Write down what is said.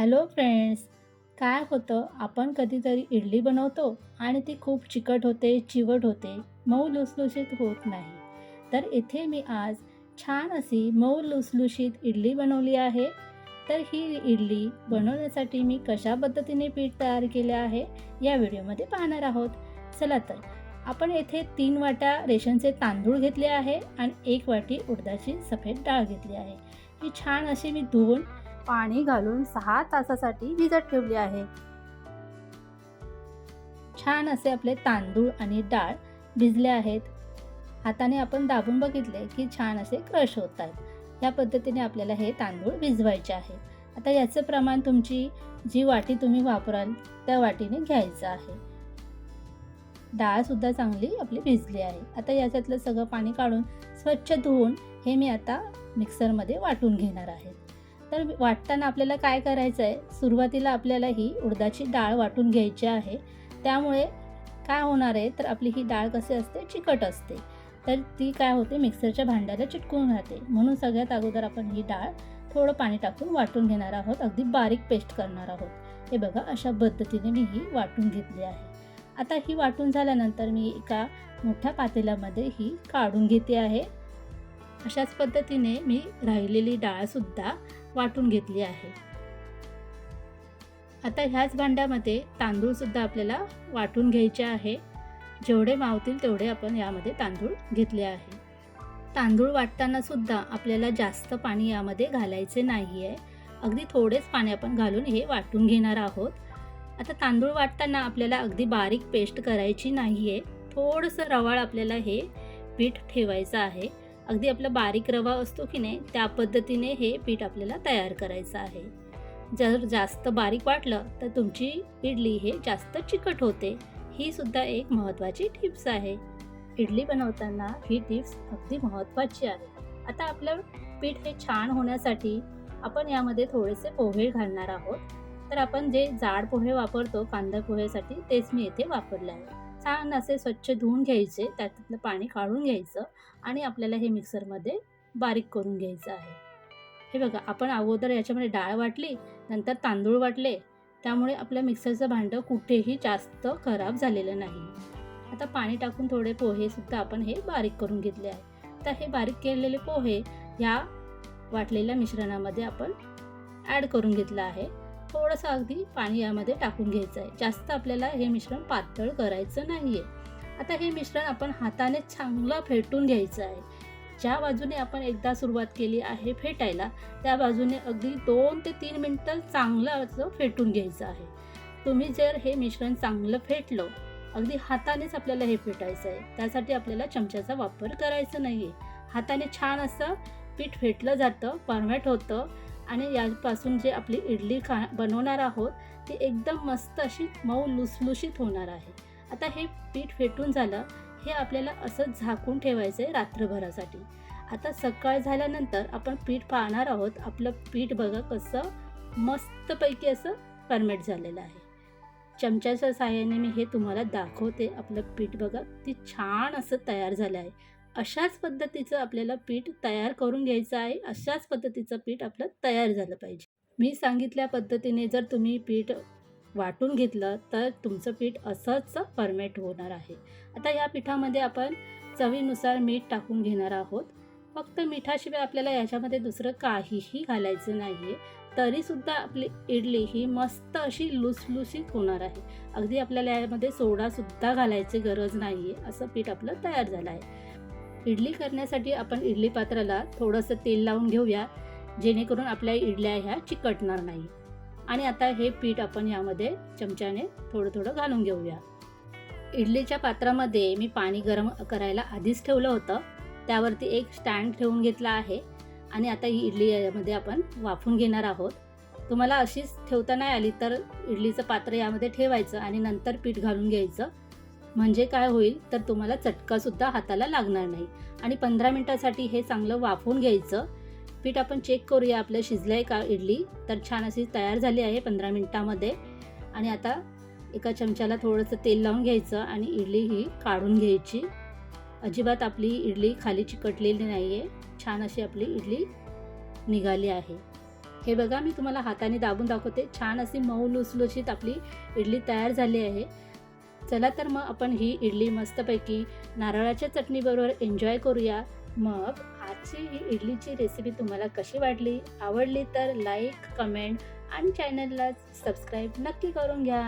Hello friends काय होतं आपण कधीतरी इडली बनवतो आणि ती खूप चिकट होते चिवट होते मऊ लुसलुशीत होत नाही. तर इथे मी आज छान अशी मऊ लुसलुशीत इडली बनवली आहे. तर ही इडली बनवण्यासाठी मी कशा पद्धतीने पीठ तयार केले आहे या व्हिडिओमध्ये पाहणार आहोत. चला तर आपण येथे तीन वाट्या रेशनचे तांदूळ घेतले आहे आणि एक वाटी उडदाची सफेद डाळ घेतली आहे. ही छान अशी मी धुवून पाणी घालून सहा तासासाठी भिजत ठेवली आहे. छान असे आपले तांदूळ आणि डाळ भिजले आहेत. हाताने आपण दाबून बघितले की छान असे क्रश होत आहेत. या पद्धतीने आपल्याला हे तांदूळ भिजवायचे आहेत आता याचं प्रमाण तुमची जी वाटी तुम्ही वापराल त्या वाटीने घ्यायचं आहे. डाळसुद्धा चांगली आपली भिजली आहे. आता याच्यातलं सगळं पाणी काढून स्वच्छ धुवून हे मी आता मिक्सरमध्ये वाटून घेणार आहे. तर वाटताना आपल्याला काय करायचं आहे? सुरुवातीला आपल्याला ही उडदाची डाळ वाटून घ्यायची आहे. त्यामुळे काय होणार आहे? तर आपली ही डाळ कशी असते? चिकट असते. तर ती काय होते? मिक्सरच्या भांड्याला चिटकून राहते. म्हणून सगळ्यात अगोदर आपण ही डाळ थोडं पाणी टाकून वाटून घेणार आहोत. अगदी बारीक पेस्ट करणार आहोत. हे बघा अशा पद्धतीने मी ही वाटून घेतली आहे. आता ही वाटून झाल्यानंतर मी एका मोठ्या पातेल्यामध्ये ही काढून घेते आहे. अशाच पद्धतीने मी राहिलेली डाळसुद्धा वाटून घेतली आहे. आता ह्याच भांड्यामध्ये तांदूळसुद्धा आपल्याला वाटून घ्यायचे आहे. जेवढे मावतील तेवढे आपण यामध्ये तांदूळ घेतले आहे. तांदूळ वाटताना सुद्धा आपल्याला जास्त पाणी यामध्ये घालायचे नाही आहे अगदी थोडेच पाणी आपण घालून हे वाटून घेणार आहोत. आता तांदूळ वाटताना आपल्याला अगदी बारीक पेस्ट करायची नाही आहे थोडंसं रवाळ आपल्याला हे पीठ ठेवायचं आहे. अगदी आपला बारीक रवा असतो की नाही त्या पद्धतीने हे पीठ आपल्याला तयार करायचं आहे. जर जास्त बारीक वाटलं तर तुमची इडली हे जास्त चिकट होते. ही सुद्धा एक महत्त्वाची टिप्स आहे. इडली बनवताना ही टिप्स अगदी महत्त्वाची आहे. आता आपलं पीठ हे छान होण्यासाठी आपण यामध्ये थोडेसे पोहे घालणार आहोत. तर आपण जे जाड पोहे वापरतो कांदा पोहेसाठी तेच मी इथे वापरले आहे. छान असे स्वच्छ धुवून घ्यायचे त्यातलं पाणी काढून घ्यायचं आणि आपल्याला हे मिक्सरमध्ये बारीक करून घ्यायचं आहे. हे बघा आपण अगोदर याच्यामध्ये डाळ वाटली नंतर तांदूळ वाटले त्यामुळे आपल्या मिक्सरचं भांडं कुठेही जास्त खराब झालेलं नाही. आता पाणी टाकून थोडे पोहेसुद्धा आपण हे बारीक करून घेतले आहे. तर हे बारीक केलेले पोहे ह्या वाटलेल्या मिश्रणामध्ये आपण ॲड करून घेतलं आहे. थोडंसं अगदी पाणी यामध्ये टाकून घ्यायचं आहे जास्त आपल्याला हे मिश्रण पातळ करायचं नाही आहे आता हे मिश्रण आपण हाताने चांगलं फेटून घ्यायचं आहे. ज्या बाजूने आपण एकदा सुरुवात केली आहे फेटायला त्या बाजूने अगदी दोन ते तीन मिनटं चांगलं असं फेटून घ्यायचं आहे. तुम्ही जर हे मिश्रण चांगलं फेटलं अगदी हातानेच आपल्याला हे फेटायचं आहे. त्यासाठी आपल्याला चमच्याचा वापर करायचा नाही आहे हाताने छान असं पीठ फेटलं जातं परमेट होतं. आणि यापासून जे आपली इडली खा बनवणार आहोत ती एकदम मस्त अशी मऊ लुसलुशीत होणार आहे. आता हे पीठ फेटून झालं हे आपल्याला असं झाकून ठेवायचं आहे रात्रभरासाठी. आता सकाळ झाल्यानंतर आपण पीठ पाहणार आहोत आपलं पीठ बघा कसं मस्तपैकी असं फर्मेट झालेलं आहे. चमच्याच्या साहाय्याने मी हे तुम्हाला दाखवते आपलं पीठ बघा ती छान असं तयार झालं आहे. अशाच पद्धतीचं आपल्याला पीठ तयार करून घ्यायचं आहे. अशाच पद्धतीचं पीठ आपलं तयार झालं पाहिजे. मी सांगितल्या पद्धतीने जर तुम्ही पीठ वाटून घेतलं तर तुमचं पीठ असंच फर्मेट होणार आहे. आता या पिठामध्ये आपण चवीनुसार मीठ टाकून घेणार आहोत. फक्त मिठाशिवाय आपल्याला याच्यामध्ये दुसरं काहीही घालायचं नाही आहे तरीसुद्धा आपली इडली ही मस्त अशी लुसलुसीत होणार आहे. अगदी आपल्याला यामध्ये सोडासुद्धा घालायची गरज नाही आहे असं पीठ आपलं तयार झालं आहे. इडली करण्यासाठी आपण इडली पात्राला थोडंसं तेल लावून घेऊया जेणेकरून आपल्या इडल्या ह्या चिकटणार नाही. आणि आता हे पीठ आपण यामध्ये चमच्याने थोडं थोडं घालून घेऊया. इडलीच्या पात्रामध्ये मी पाणी गरम करायला आधीच ठेवलं होतं. त्यावरती एक स्टँड ठेवून घेतला आहे. आणि आता ही इडली यामध्ये आपण वाफून घेणार आहोत. तुम्हाला अशीच ठेवता नाही आली तर इडलीचं पात्र यामध्ये ठेवायचं आणि नंतर पीठ घालून घ्यायचं. म्हणजे काय होईल? तर तुम्हाला चटकासुद्धा हाताला लागणार नाही. आणि पंधरा मिनटासाठी हे चांगलं वाफवून घ्यायचं. पीठ आपण चेक करूया आपलं शिजलं आहे का इडली? तर छान अशी तयार झाली आहे पंधरा मिनटामध्ये. आणि आता एका चमच्याला थोडंसं तेल लावून घ्यायचं आणि इडली ही काढून घ्यायची. अजिबात आपली इडली खाली चिकटलेली नाही आहे छान अशी आपली इडली निघाली आहे. हे बघा मी तुम्हाला हाताने दाबून दाखवते. छान अशी मऊ लुसलुशीत आपली इडली तयार झाली आहे. चला तर मग आपण ही इडली मस्तपैकी नारळाच्या चटणीबरोबर एन्जॉय करूया. मग आजची ही इडलीची रेसिपी तुम्हाला कशी वाटली? आवडली तर लाईक कमेंट आणि चॅनलला सबस्क्राईब नक्की करून घ्या.